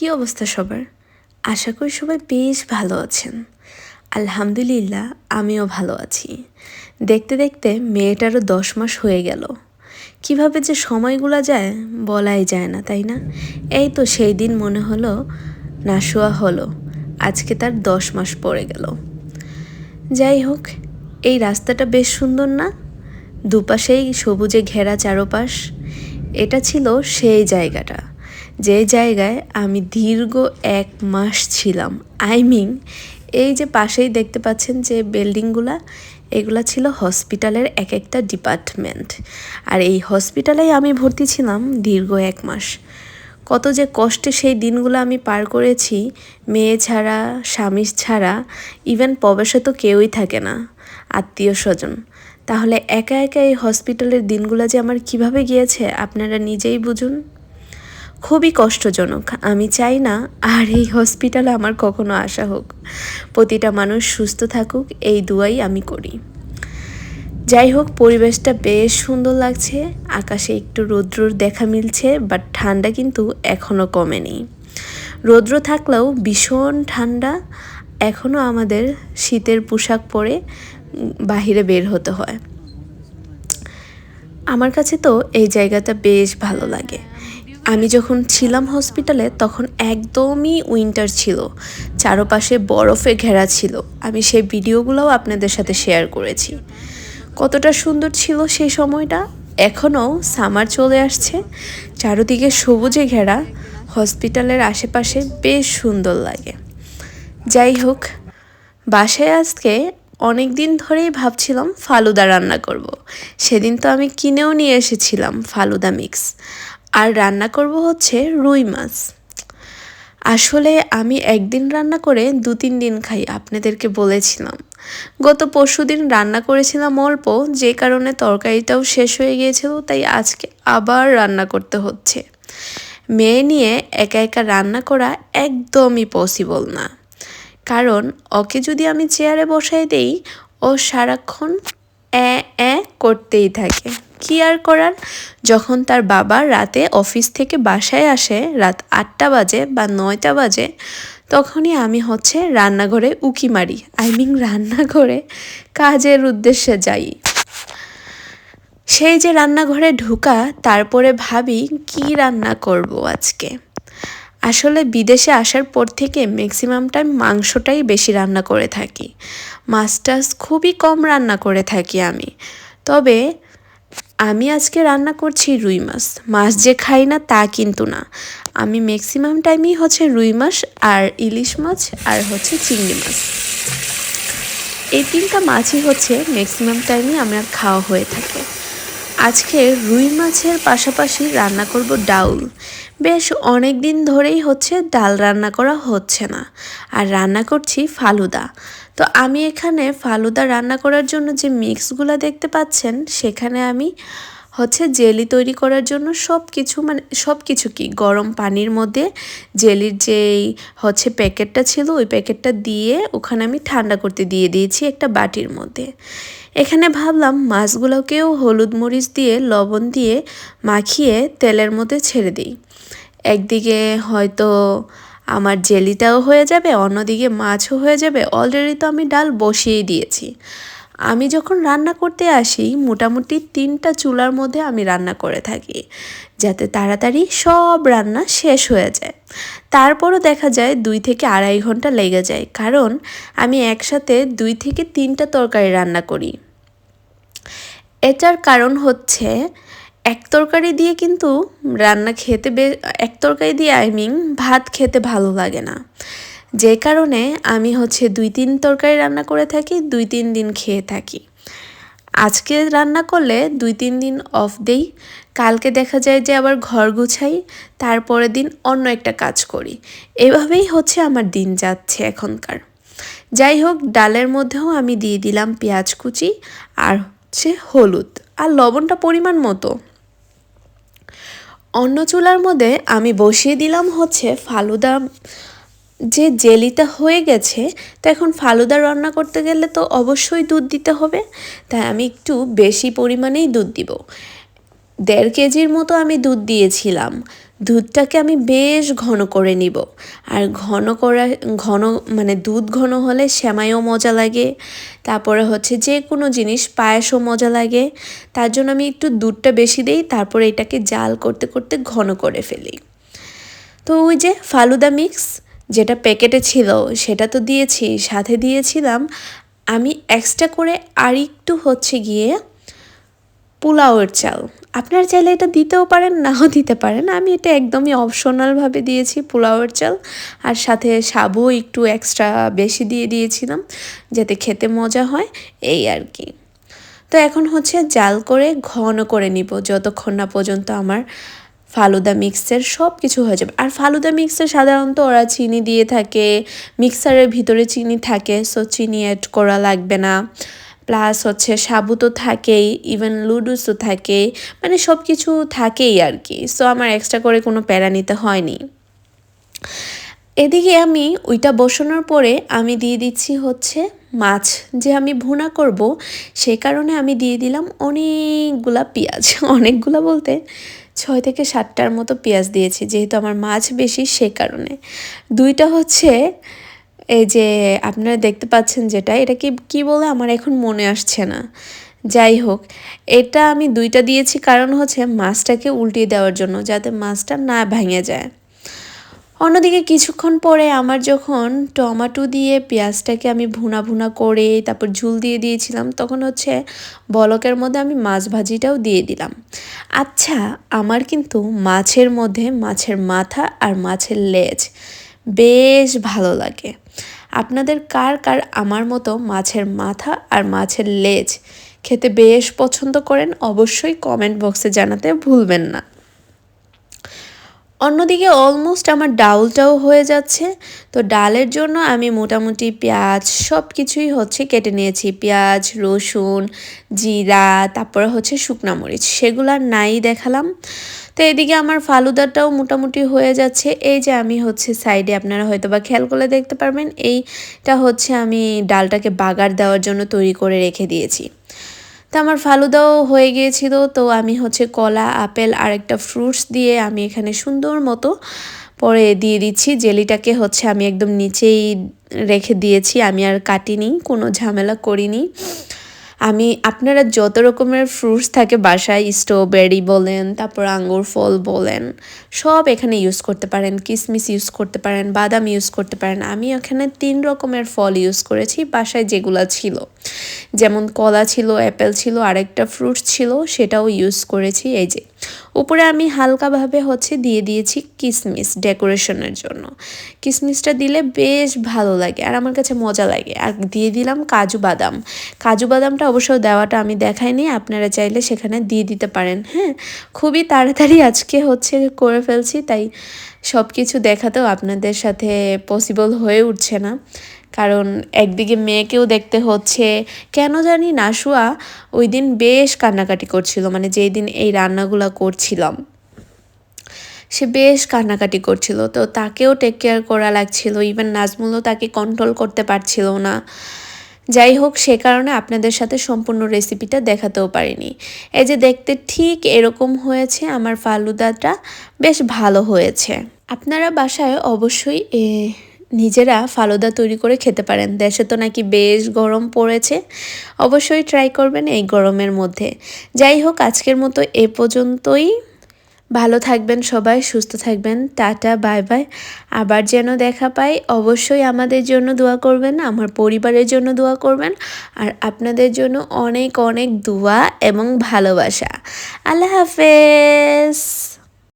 কি অবস্থা সবার? আশা করি সবাই বেশ ভালো আছেন। আলহামদুলিল্লাহ, আমিও ভালো আছি। দেখতে দেখতে মেয়েটারও দশ মাস হয়ে গেল। কীভাবে যে সময়গুলো যায়, বলাই যায় না, তাই না? এই তো সেই দিন মনে হলো নাশোয়া হলো, আজকে তার দশ মাস পড়ে গেল। যাই হোক, এই রাস্তাটা বেশ সুন্দর না? দুপাশেই সবুজে ঘেরা চারপাশ, এটা ছিল সেই জায়গাটা। যে জায়গায় আমি দীর্ঘ এক মাস ছিলাম। আই মিন এই যে পাশেই দেখতে পাচ্ছেন যে বিল্ডিংগুলা, এগুলা ছিল হসপিটালের এক একটা ডিপার্টমেন্ট। আর এই হসপিটালেই আমি ভর্তি ছিলাম দীর্ঘ এক মাস। কত যে কষ্টে সেই দিনগুলো আমি পার করেছি, মেয়ে ছাড়া, স্বামী ছাড়া ইভেন প্রবেশে তো কেউই থাকে না, আত্মীয় স্বজন। তাহলে একা একা এই হসপিটালের দিনগুলো যে আমার কীভাবে গিয়েছে, আপনারা নিজেই বুঝুন। খুবই কষ্টজনক। আমি চাই না আর এই হসপিটালে আমার কখনো আসা হোক। প্রতিটা মানুষ সুস্থ থাকুক, এই দুয়াই আমি করি। যাই হোক, পরিবেশটা বেশ সুন্দর লাগছে। আকাশে একটু রৌদ্রর দেখা মিলছে বাট ঠান্ডা কিন্তু এখনও কমেনি। রৌদ্র থাকলেও ভীষণ ঠান্ডা। এখনও আমাদের শীতের পোশাক পরে বাহিরে বের হতে হয়। আমার কাছে তো এই জায়গাটা বেশ ভালো লাগে। আমি যখন ছিলাম হসপিটালে তখন একদমই উইন্টার ছিল। চারপাশে বরফে ঘেরা ছিল। আমি সেই ভিডিওগুলোও আপনাদের সাথে শেয়ার করেছি। কতটা সুন্দর ছিল সেই সময়টা? এখনও সামার চলে আসছে। চারদিকে সবুজে ঘেরা। হসপিটালের আশেপাশে বেশ সুন্দর লাগে। যাই হোক, বাসায় আজকে অনেক দিন ধরেই ভাবছিলাম ফালুদা রান্না করব। সেদিন তো আমি কিনেও নিয়ে এসেছিলাম ফালুদা মিক্স আর রান্না করব হচ্ছে রুই মাছ। আসলে আমি একদিন রান্না করে দু তিন দিন খাই, আপনাদেরকে বলেছিলাম। গত পরশু দিন রান্না করেছিলাম অল্প, যে কারণে তরকারিটাও শেষ হয়ে গিয়েছিল, তাই আজকে আবার রান্না করতে হচ্ছে। মেয়ে নিয়ে একা একা রান্না করা একদমই পসিবল না। কারণ ওকে যদি আমি চেয়ারে বসাই দেই, ও সারাক্ষণ অ্যা করতেই থাকে। কি আর করার যখন তার বাবা রাতে অফিস থেকে বাসায় আসে, রাত আটটা বাজে বা নয়টা বাজে, তখনই আমি হচ্ছে রান্নাঘরে উকি মারি। আই মিন রান্নাঘরে কাজের উদ্দেশ্যে যাই। সেই যে রান্নাঘরে ঢুকা, তারপরে ভাবি কি রান্না করব আজকে। আসলে বিদেশে আসার পর থেকে ম্যাক্সিমাম টাইম মাংসটাই বেশি রান্না করে থাকি। মাছ টাছ খুবই কম রান্না করে থাকি আমি। তবে আমি আজকে রান্না করছি রুই মাছ। মাছ যে খাই না, তা কিন্তু না। আমি ম্যাক্সিমাম টাইমই হচ্ছে রুই মাছ আর ইলিশ মাছ আর হচ্ছে চিংড়ি মাছ। এই তিনটা মাছই হচ্ছে ম্যাক্সিমাম টাইমই আমার খাওয়া হয়ে থাকে। আজকে রুই মাছের পাশাপাশি রান্না করব ডাউল। বেশ অনেক দিন ধরেই হচ্ছে ডাল রান্না করা হচ্ছে না। আর রান্না করছি ফালুদা। তো আমি এখানে ফালুদা রান্না করার জন্য যে মিক্সগুলো দেখতে পাচ্ছেন, সেখানে আমি হচ্ছে জেলি তৈরি করার জন্য সব কিছু মানে সব কিছু কি গরম পানির মধ্যে জেলির যেই হচ্ছে প্যাকেটটা ছিল, ওই প্যাকেটটা দিয়ে ওখানে আমি ঠান্ডা করতে দিয়ে দিয়েছি একটা বাটির মধ্যে। এখানে ভাবলাম মাছগুলোকেও হলুদ মরিচ দিয়ে, লবণ দিয়ে মাখিয়ে তেলের মধ্যে ছেড়ে দিই। একদিকে হয়তো আমার জেলিটাও হয়ে যাবে, অন্যদিকে মাছও হয়ে যাবে। অলরেডি তো আমি ডাল বসিয়ে দিয়েছি। আমি যখন রান্না করতে আসি, মোটামুটি তিনটা চুলার মধ্যে আমি রান্না করে থাকি, যাতে তাড়াতাড়ি সব রান্না শেষ হয়ে যায়। তারপরও দেখা যায় দুই থেকে আড়াই ঘণ্টা লেগে যায়, কারণ আমি একসাথে দুই থেকে তিনটা তরকারি রান্না করি। এটার কারণ হচ্ছে, এক তরকারি দিয়ে কিন্তু রান্না খেতে বে, এক তরকারি দিয়ে আই মিন ভাত খেতে ভালো লাগে না। যে কারণে আমি হচ্ছে দুই তিন তরকারি রান্না করে থাকি, দুই তিন দিন খেয়ে থাকি। আজকে রান্না করলে দুই তিন দিন অফ দেই। কালকে দেখা যায় যে আবার ঘর গুছাই, তারপরের দিন অন্য একটা কাজ করি। এভাবেই হচ্ছে আমার দিন যাচ্ছে এখনকার। যাই হোক, ডালের মধ্যেও আমি দিয়ে দিলাম পেঁয়াজ কুচি আর হচ্ছে হলুদ আর লবণটা পরিমাণ মতো। অন্য চুলার মধ্যে আমি বসিয়ে দিলাম হচ্ছে ফালুদা যে জেলিটা হয়ে গেছে, তো এখন ফালুদা রান্না করতে গেলে তো অবশ্যই দুধ দিতে হবে। তাই আমি একটু বেশি পরিমাণেই দুধ দিব। দেড় কেজির মতো আমি দুধ দিয়েছিলাম। দুধটাকে আমি বেশ ঘন করে নিব। আর ঘন করা, ঘন মানে দুধ ঘন হলে শ্যামাইও মজা লাগে। তারপরে হচ্ছে যে কোনো জিনিস, পায়েসও মজা লাগে। তার জন্য আমি একটু দুধটা বেশি দিই, তারপরে এটাকে জাল করতে করতে ঘন করে ফেলি। তো ওই যে ফালুদা মিক্স যেটা প্যাকেটে ছিল, সেটা তো দিয়েছি, সাথে দিয়েছিলাম। আমি এক্সট্রা করে আর একটু হচ্ছে গিয়ে পোলাওয়ের চাল। আপনার চাইলে এটা দিতেও পারেন, নাও দিতে পারেন। আমি এটা একদমই অপশনালভাবে দিয়েছি পোলাওয়ের চাল। আর সাথে সাবু একটু এক্সট্রা বেশি দিয়ে দিয়েছিলাম, যাতে খেতে মজা হয়, এই আর কি। তো এখন হচ্ছে জাল করে ঘন করে নিব, যতক্ষণ না পর্যন্ত আমার ফালুদা মিক্সের সব কিছু হয়ে যাবে। আর ফালুদা মিক্সে সাধারণত ওরা চিনি দিয়ে থাকে, মিক্সারের ভিতরে চিনি থাকে সো চিনি অ্যাড করা লাগবে না। প্লাস হচ্ছে সাবু তো থাকেই ইভেন লুডুসও থাকে মানে সব কিছু থাকেই আর কি। সো আমার এক্সট্রা করে কোনো প্যারা নিতে হয়নি। এদিকে আমি ওইটা বসানোর পরে আমি দিয়ে দিচ্ছি হচ্ছে মাছ। যে আমি ভুনা করব, সে কারণে আমি দিয়ে দিলাম অনেকগুলা পেঁয়াজ। অনেকগুলা বলতে ছয় থেকে সাতটার মতো পেঁয়াজ দিয়েছি, যেহেতু আমার মাছ বেশি সে কারণে। দুইটা হচ্ছে, এই যে আপনারা দেখতে পাচ্ছেন যেটা, এটা কি, কী বলে আমার এখন মনে আসছে না। যাই হোক, এটা আমি দুইটা দিয়েছি, কারণ হচ্ছে মাছটাকে উল্টিয়ে দেওয়ার জন্য, যাতে মাছটা না ভেঙে যায়। অন্যদিকে কিছুক্ষণ পরে আমার যখন টমাটো দিয়ে পেঁয়াজটাকে আমি ভুনা ভুনা করে তারপর ঝুল দিয়ে দিয়েছিলাম, তখন হচ্ছে বলকের মধ্যে আমি মাছ ভাজিটাও দিয়ে দিলাম। আচ্ছা আমার কিন্তু মাছের মধ্যে মাছের মাথা আর মাছের লেজ বেশ ভালো লাগে। আপনাদের কার কার আমার মতো মাছের মাথা আর মাছের লেজ খেতে বেশ পছন্দ করেন, অবশ্যই কমেন্ট বক্সে জানাতে ভুলবেন না। অন্যদিকে অলমোস্ট আমার ডাউলটাও হয়ে যাচ্ছে। তো ডালের জন্য আমি মোটামুটি পেঁয়াজ সব কিছুই হচ্ছে কেটে নিয়েছি। পেঁয়াজ, রসুন, জিরা, তারপরে হচ্ছে শুকনা মরিচ, সেগুলো নাই দেখালাম। তো এদিকে আমার ফালুদাটাও মোটামুটি হয়ে যাচ্ছে। এই যে আমি হচ্ছে সাইডে, আপনারা হয়তো বা খেয়াল করলে দেখতে পারবেন, এইটা হচ্ছে আমি ডালটাকে বাগার দেওয়ার জন্য তৈরি করে রেখে দিয়েছি। তো আমার ফালুদাও হয়ে গিয়েছিল। তো আমি হচ্ছে কলা, আপেল আর একটা ফ্রুটস দিয়ে আমি এখানে সুন্দর মতো পরে দিয়ে দিচ্ছি। জেলিটাকে হচ্ছে আমি একদম নিচেই রেখে দিয়েছি। আমি আর কাটিনি, কোনো ঝামেলা করিনি। আমি, আপনারা যত রকমের ফ্রুটস থাকে বাসায় স্ট্রবেরি বলেন, তারপর আঙ্গুর ফল বলেন, সব এখানে ইউজ করতে পারেন, কিসমিস ইউজ করতে পারেন, বাদাম ইউজ করতে পারেন। আমি এখানে তিন রকমের ফল ইউজ করেছি, বাসায় যেগুলো ছিল। যেমন কলা ছিল, অ্যাপেল ছিল, আরেকটা ফ্রুটস ছিল, সেটাও ইউজ করেছি। এই যে, উপরে আমি হালকাভাবে হচ্ছে দিয়ে দিয়েছি কিসমিস ডেকোরেশনের জন্য। কিসমিসটা দিলে বেশ ভালো লাগে আর আমার কাছে মজা লাগে। আর দিয়ে দিলাম কাজু বাদাম। কাজু বাদামটা অবশ্য দেওয়াটা আমি দেখাইনি, আপনারা চাইলে সেখানে দিয়ে দিতে পারেন। হ্যাঁ খুবই তাড়াতাড়ি আজকে হচ্ছে করে ফেলছি, তাই সব কিছু দেখাতেও আপনাদের সাথে পসিবল হয়ে উঠছে না। কারণ একদিকে মেয়েকেও দেখতে হচ্ছে। কেন জানি নাসুয়া ওই দিন বেশ কান্নাকাটি করছিল মানে যেই দিন এই রান্নাগুলো করছিলাম। সে বেশ কান্নাকাটি করছিল, তো তাকেও টেক কেয়ার করা লাগছিল। ইভেন নাজমুলও তাকে কন্ট্রোল করতে পারছিল না। যাই হোক, সে কারণে আপনাদের সাথে সম্পূর্ণ রেসিপিটা দেখাতেও পারিনি। এই যে দেখতে ঠিক এরকম হয়েছে, আমার ফালুদাটা বেশ ভালো হয়েছে। আপনারা বাসায় অবশ্যই নিজেরা ফালুদা তৈরি করে খেতে পারেন। দেশে তো নাকি বেশ গরম পড়েছে। অবশ্যই ট্রাই করবেন এই গরমের মধ্যে। যাই হোক, আজকের মতো এ পর্যন্তই। ভালো থাকবেন সবাই, সুস্থ থাকবেন। টাটা বাই বাই আবার যেন দেখা পাই, অবশ্যই আমাদের জন্য দোয়া করবেন, আমার পরিবারের জন্য দোয়া করবেন, আর আপনাদের জন্য অনেক অনেক দোয়া এবং ভালোবাসা। আল্লাহ হাফেজ।